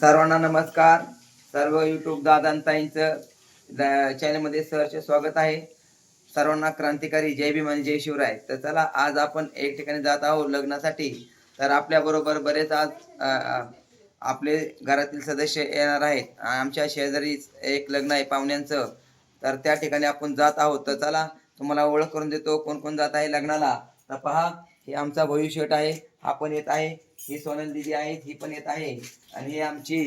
सर्वांना नमस्कार. सर्व युट्यूब दादांताईंचं द- चॅनलमध्ये सहर्ष स्वागत आहे. सर्वांना क्रांतिकारी जय भीम आणि जय शिवराय. तर चला आज आपण एक ठिकाणी जात आहोत लग्नासाठी. तर आपल्या बरोबर बरेच आज आपले घरातील सदस्य येणार आहेत. आमच्या शेजारीच एक लग्न आहे पाहुण्यांचं. तर त्या ठिकाणी आपण जात आहोत. तर चला तुम्हाला ओळख करून देतो कोण कोण जात आहे लग्नाला. तर पहा हे आमचा भविष्यट आहे. हा पण येत आहे. ही सोनल दिदी आहेत ही पण येत आहे. आणि आमची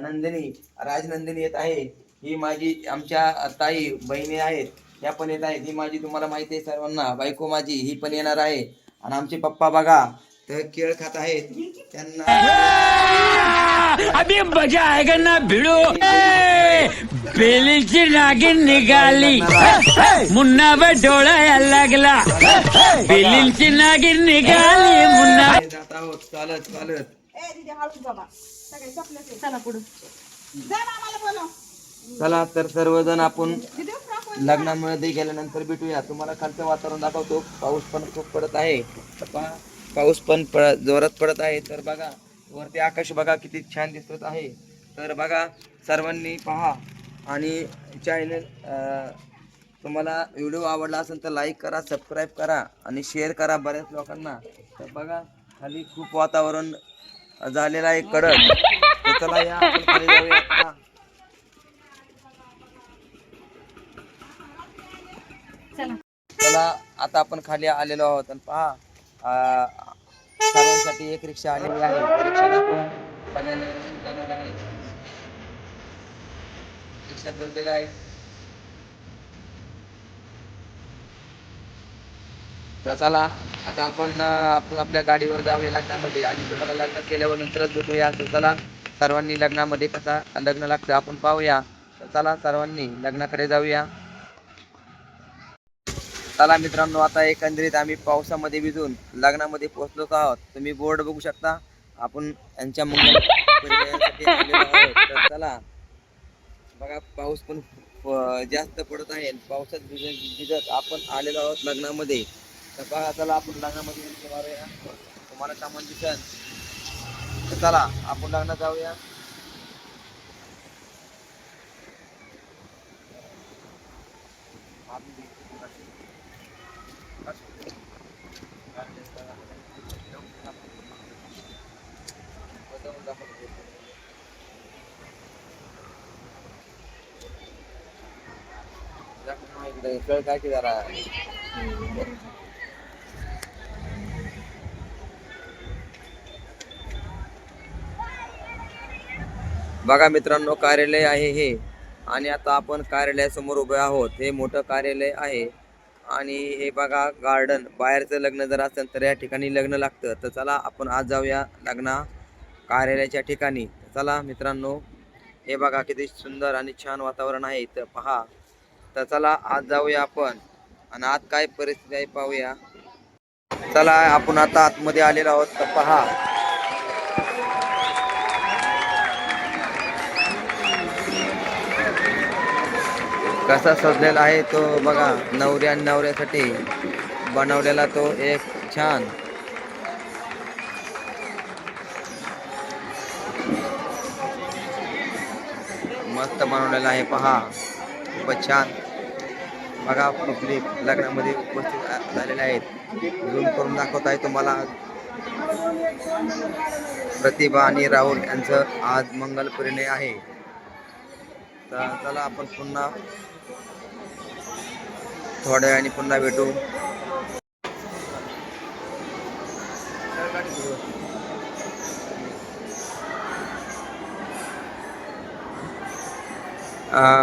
नंदिनी राजनंदिनी येत आहे. ही माझी आमच्या ताई बहिणी आहेत. या पण येत आहेत. ही माझी तुम्हाला माहिती आहे सर्वांना. बायको माझी ही पण येणार आहे. आणि आमचे पप्पा बघा तर केळ खात आहेत. त्यांना अभी मजा आहे ना भिड़ो। बेलीची नागिन निघाली. मुन्ना डोळा लागला. बेलीची नागिन निघाली मुन्ना जात आहोत चालत चालत. ए दीदी हळूच बाबा सगळे चपले चला पुढे. जा मामाला बोलव. चला तर सर्वजण आपण दीदी फ्रॉक लग्नामध्ये गेल्यानंतर भेटूया. तुम्हाला खालचं वातावरण दाखवतो. पाऊस पण खूप पडत आहे. तर पहा, पाऊस पण प- जोरात पडत आहे. तर बघा वरती आकाश बघा किती छान दिसत आहे. तर बघा सर्वांनी पहा आणि चॅनल तुम्हाला व्हिडिओ आवडला असेल तर लाईक करा सबस्क्राईब करा आणि शेअर करा बऱ्याच लोकांना. तर बघा खाली खूप वातावरण झालेलं आहे कडक. तर चला या आपण जाऊया. चला. आता आपण खाली आलेलो आहोत. आणि पहा सर्वांसाठी एक रिक्षा आलेली आहे. सगळ्यांनी जाणार आहे. तर चला आता आपण आपल्या गाडीवर जाऊया लग्नामध्ये आणि तुम्हाला लग्न केल्यावर नंतरच भेटूया तर चला सर्वांनी लग्नामध्ये कसा लग्न लागतं आपण पाहूया. तर चला सर्वांनी लग्नाकडे जाऊया. चला मित्रांनो आता एकंदरीत आम्ही पावसामध्ये भिजून लग्नामध्ये पोहोचलो आहोत. तुम्ही बोर्ड बघू शकता. आपण यांच्या मंगल तर चला. बघा पाऊस पण जास्त पडत आहे. पावसात भिजत भिजत आपण आलेलो आहोत लग्नामध्ये. तर बघा चला आपण लग्नामध्ये मारूया. तुम्हाला सामान दिसन तर चला आपण लग्नात जाऊया. कळ काय की जरा. बघा मित्रांनो कार्यालय आहे हे. आणि आता आपण कार्यालयासमोर उभे आहोत. हे मोठं कार्यालय आहे. आणि हे बघा गार्डन बाहेरचं लग्न जर असेल तर या ठिकाणी लग्न लागतं. तर चला आपण आज जाऊया लग्ना कार्यालयाच्या ठिकाणी. चला मित्रांनो हे बघा किती सुंदर आणि छान वातावरण आहे. तर पहा. तर चला आज जाऊया आपण. आणि आज काय परिस्थिती आहे पाहूया. चला आपण आता आतमध्ये आलेलो आहोत. तर पहा. कसा सजलेला आहे तो बघा. नवऱ्या आणि नवऱ्यासाठी बनवलेला तो एक छान. मस्त बनवलेला आहे. पहा. खूपच छान. बघा पब्लिक लग्नामध्ये उपस्थित झालेले आहेत. झूम करून दाखवत आहे तुम्हाला. प्रतिभा आणि राहुल यांचं आज मंगल परिणय आहे. तर चला आपण पुन्हा थोड्या वेळाने पुन्हा भेटू.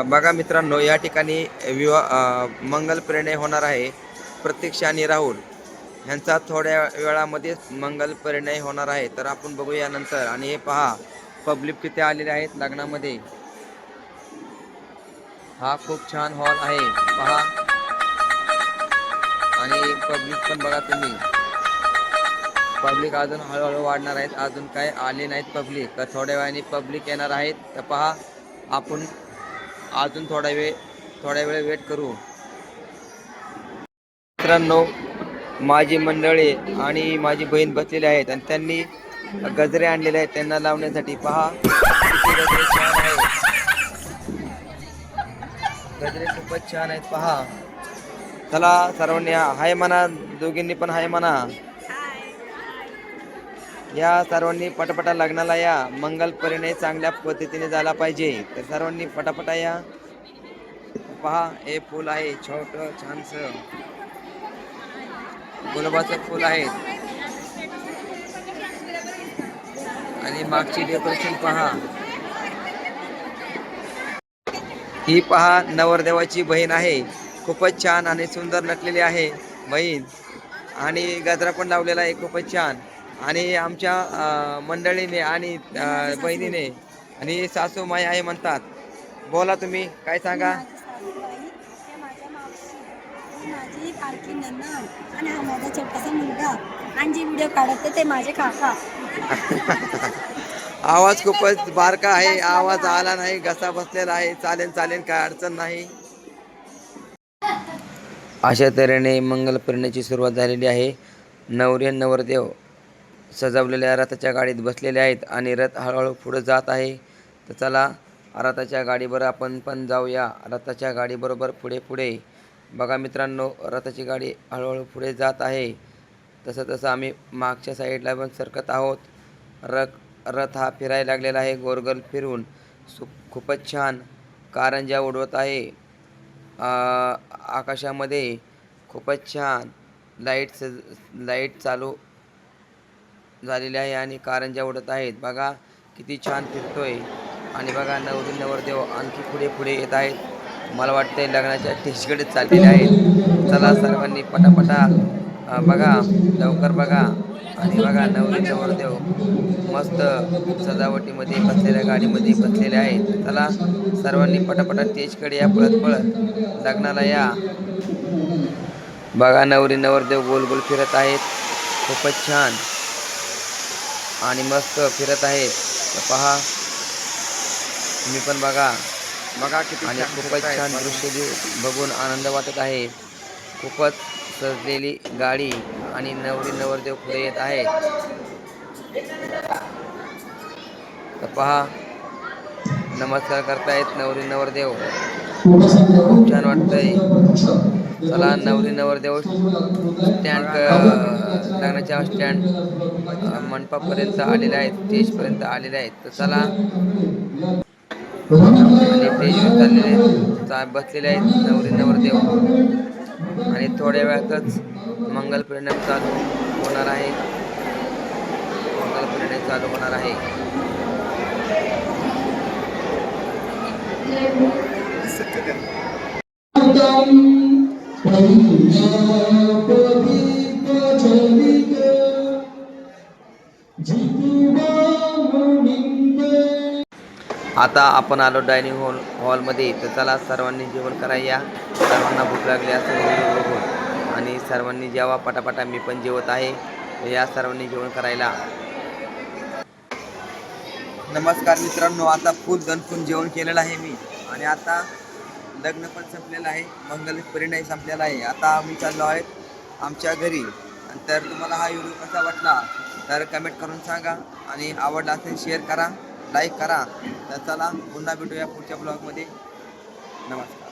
बघा मित्रांनो या ठिकाणी विवाह मंगल परिणय होणार आहे प्रतीक्षा आणि राहुल. ह्यांचा थोड्या वेळामध्ये मंगल परिणय होणार आहे. तर आपण बघूया नंतर आणि हे पहा पब्लिक किती आलेले आहेत लग्नामध्ये. हा खूप छान हॉल आहे. पहा. आणि पब्लिक पण बघा तुम्ही. पब्लिक अजून हळूहळू वाढणार आहेत. अजून काय आले नाहीत पब्लिक. तर थोड्या वेळाने पब्लिक येणार आहेत. तर पहा आपण अजून थोडा वेळ थोड्या वेळ वेट करू. मित्रांनो माझी मंडळी आणि माझी बहीण बसलेली आहेत आणि त्यांनी गजरे आणलेले आहेत. त्यांना लावण्यासाठी पहा. छान गजरे खूपच छान आहेत. पहा. चला सर्वांनी हाय म्हणा. दोघींनी पण हाय म्हणा. या सर्वांनी पटापटा लग्नाला या. मंगल परिणय चांगल्या पद्धतीने झाला पाहिजे. तर सर्वांनी पटापटा या. पहा हे फूल आहे. छोट छानस. गुलाबाचं फूल आहे. आणि मागची डेकोरेशन पहा. ही पहा नवरदेवाची बहीण आहे. खूपच छान आणि सुंदर नटलेली आहे बहीण. आणि गजरा पण लावलेला आहे खूपच छान. आणि आमच्या मंडळीने आणि बहिणीने आणि सासू माई आहे म्हणतात. बोला तुम्ही काय सांगा? माझी सासूबाई माझ्या मावशी माझी कालकी नंदन आणि हा माझा छोटासा मुलगा. आणि जे व्हिडिओ काढत ते माझे काका. आवाज खूपच बारका आहे आवाज आला नाही घसा बसलेला आहे चालेल चालेल काय अडचण नाही. अशा तऱ्हेने मंगल परिण्याची सुरुवात झालेली आहे. नवरी नवरदेव. सजवलेल्या रथाच्या गाडीत बसलेले आहेत आणि रथ हळूहळू पुढे जात आहे. तर चला रथाच्या गाडीवर आपण पण जाऊया. रथाच्या गाडीबरोबर पुढे पुढे. बघा मित्रांनो रथाची गाडी हळूहळू पुढे जात आहे. तसं तसं आम्ही मागच्या साईडला पण सरकत आहोत. रथ रथ हा फिरायला लागलेला आहे गोरगल फिरून. सु खूपच छान. कारंजा उडवत आहे. आकाशामध्ये खूपच छान. लाइट सज लाइट चालू झालेले आहे आणि कारंजा उडत आहेत बघा किती छान फिरतोय. आणि बघा नवरी नवरदेव आणखी पुढे पुढे येत आहेत. मला वाटतंय लग्नाच्या टेशकडे चाललेले आहेत. चला सर्वांनी पटापटा बघा लवकर बघा. आणि बघा नवरी नवरदेव मस्त सजावटीमध्ये बसलेल्या गाडीमध्ये बसलेले आहेत. चला सर्वांनी पटापटा स्टेजकडे या पळत पळत लग्नाला या. बघा नवरी नवरदेव गोल गोल फिरत आहेत. खूपच छान. आणि मस्त फिरत आहेत पहा. तुम्ही पण बघा. बघा किती आणि छान खूपच छान. दृश्य बघून आनंद वाटत आहे. खूपच सजलेली गाडी आणि नवरी नवरदेव पुढे येत आहेत तर पहा. नमस्कार करतायत नवरी नवरदेव. खूप छान वाटतंय. चला नवरी नवरदेव. स्टँड लग्नाच्या स्टँड मंडपापर्यंत आलेले आहेत स्टेजपर्यंत आलेले आहेत. तर चला. आणि स्टेजवर चाललेले चा- बसलेले आहेत. नवरी नवरदेव. आणि थोड्या वेळातच मंगल परिणाम चालू होणार आहे. मंगल परिणाम चालू होणार आहे. आता आपण आलो डायनिंग हॉल हॉलमध्ये. तर चला सर्वांनी जेवण करायला. सर्वांना भूक लागली असेल बघून. आणि सर्वांनी जेवा पटापटा मी पण जेवत आहे. या सर्वांनी जेवण करायला. नमस्कार मित्रांनो आता फुल गणपून जेवण केलेलं आहे मी. आणि आता लग्न पण संपलेलं आहे. मंगल परिणय संपलेला आहे. आता आम्ही चाललो आहेत आमच्या घरी. आणि तर तुम्हाला हा व्हिडिओ कसा वाटला तर कमेंट करून सांगा. आणि आवडला असेल शेअर करा लाईक करा. तर चला पुन्हा भेटूया पुढच्या ब्लॉगमध्ये नमस्कार.